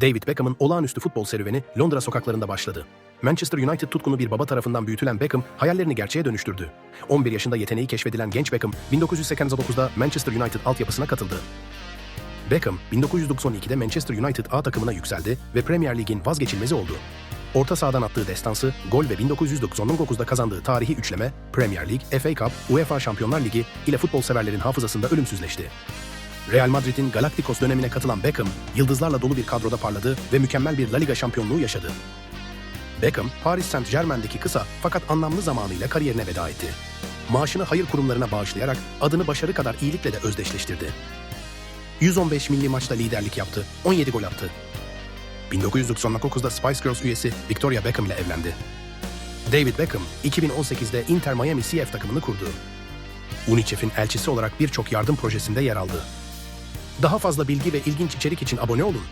David Beckham'ın olağanüstü futbol serüveni Londra sokaklarında başladı. Manchester United tutkunu bir baba tarafından büyütülen Beckham hayallerini gerçeğe dönüştürdü. 11 yaşında yeteneği keşfedilen genç Beckham 1989'da Manchester United altyapısına katıldı. Beckham 1992'de Manchester United A takımına yükseldi ve Premier Lig'in vazgeçilmezi oldu. Orta sahadan attığı destansı, gol ve 1999'da kazandığı tarihi üçleme, Premier Lig, FA Cup, UEFA Şampiyonlar Ligi ile futbol severlerin hafızasında ölümsüzleşti. Real Madrid'in Galacticos dönemine katılan Beckham, yıldızlarla dolu bir kadroda parladı ve mükemmel bir La Liga şampiyonluğu yaşadı. Beckham, Paris Saint-Germain'deki kısa fakat anlamlı zamanıyla kariyerine veda etti. Maaşını hayır kurumlarına bağışlayarak adını başarı kadar iyilikle de özdeşleştirdi. 115 milli maçta liderlik yaptı, 17 gol attı. 1999'da Spice Girls üyesi Victoria Beckham ile evlendi. David Beckham, 2018'de Inter Miami CF takımını kurdu. UNICEF'in elçisi olarak birçok yardım projesinde yer aldı. Daha fazla bilgi ve ilginç içerik için abone olun.